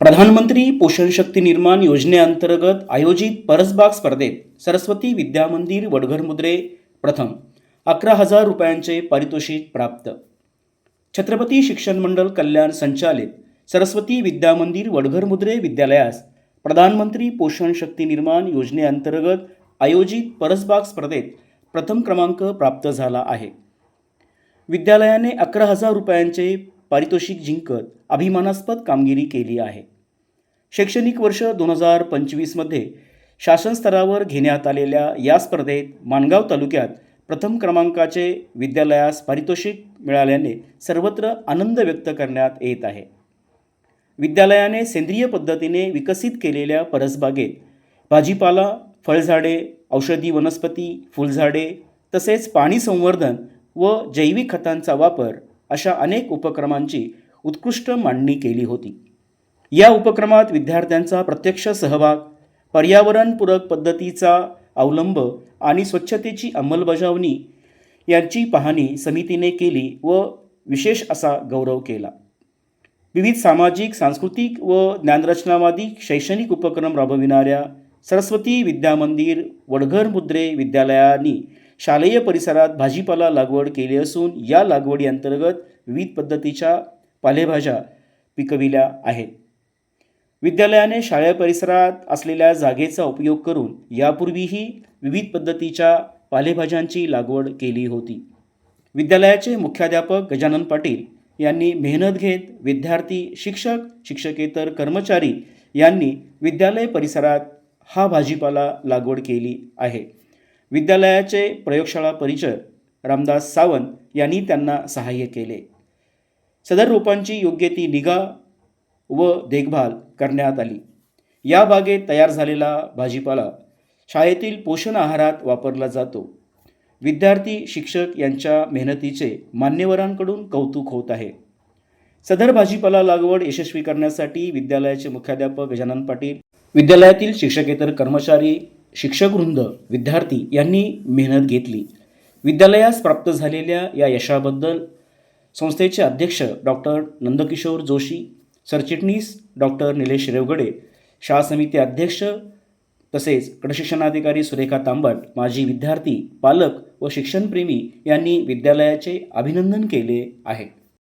प्रधानमंत्री पोषण शक्ती निर्माण योजनेअंतर्गत आयोजित परसबाग स्पर्धेत सरस्वती विद्या मंदिर वडघर मुद्रे प्रथम अकरा हजार रुपयांचे पारितोषिक प्राप्त. छत्रपती शिक्षण मंडळ कल्याण संचालित सरस्वती विद्या मंदिर वडघर मुद्रे विद्यालयास प्रधानमंत्री पोषण शक्ती निर्माण योजनेअंतर्गत आयोजित परसबाग स्पर्धेत प्रथम क्रमांक प्राप्त झाला आहे. विद्यालयाने अकरा हजार रुपयांचे पारितोषिक जिंकत अभिमानास्पद कामगिरी केली आहे. शैक्षणिक वर्ष दोन हजार पंचवीसमध्ये शासन स्तरावर घेण्यात आलेल्या या स्पर्धेत माणगाव तालुक्यात प्रथम क्रमांकाचे विद्यालयास पारितोषिक मिळाल्याने सर्वत्र आनंद व्यक्त करण्यात येत आहे. विद्यालयाने सेंद्रिय पद्धतीने विकसित केलेल्या परसबागेत भाजीपाला फळझाडे औषधी वनस्पती फुलझाडे तसेच पाणी संवर्धन व जैविक खतांचा वापर अशा अनेक उपक्रमांची उत्कृष्ट मांडणी केली होती. या उपक्रमात विद्यार्थ्यांचा प्रत्यक्ष सहभाग पर्यावरणपूरक पद्धतीचा अवलंब आणि स्वच्छतेची अंमलबजावणी यांची पाहणी समितीने केली व विशेष असा गौरव केला. विविध सामाजिक सांस्कृतिक व ज्ञानरचनावादी शैक्षणिक उपक्रम राबविणाऱ्या सरस्वती विद्या मंदिर वडघर मुद्रे विद्यालयांनी शालेय परिसरात भाजीपाला लागवड केली असून या लागवडी अंतर्गत विविध पद्धतीच्या पालेभाज्या पिकविल्या आहेत. विद्यालयाने शाळा परिसरात असलेल्या जागेचा उपयोग करून यापूर्वीही विविध पद्धतीच्या पालेभाज्यांची लागवड केली होती. विद्यालयाचे मुख्याध्यापक गजानन पाटील यांनी मेहनत घेत विद्यार्थी शिक्षक शिक्षकेतर कर्मचारी यांनी विद्यालय परिसरात हा भाजीपाला लागवड केली आहे. विद्यालयाचे प्रयोगशाळा परिचय रामदास सावंत यांनी त्यांना सहाय्य केले. सदर रोपांची योग्य ती निगा व देखभाल करण्यात आली. या बागेत तयार झालेला भाजीपाला शाळेतील पोषण आहारात वापरला जातो. विद्यार्थी शिक्षक यांच्या मेहनतीचे मान्यवरांकडून कौतुक होत आहे. सदर भाजीपाला लागवड यशस्वी करण्यासाठी विद्यालयाचे मुख्याध्यापक गजानन पाटील विद्यालयातील शिक्षकेतर कर्मचारी शिक्षकवृंद विद्यार्थी यांनी मेहनत घेतली. विद्यालयास प्राप्त झालेल्या या यशाबद्दल संस्थेचे अध्यक्ष डॉक्टर नंदकिशोर जोशी सरचिटणीस डॉक्टर निलेश रेवगडे शाळा समिती अध्यक्ष तसेच कडशिक्षणाधिकारी सुरेखा तांबट माजी विद्यार्थी पालक व शिक्षणप्रेमी यांनी विद्यालयाचे अभिनंदन केले आहे.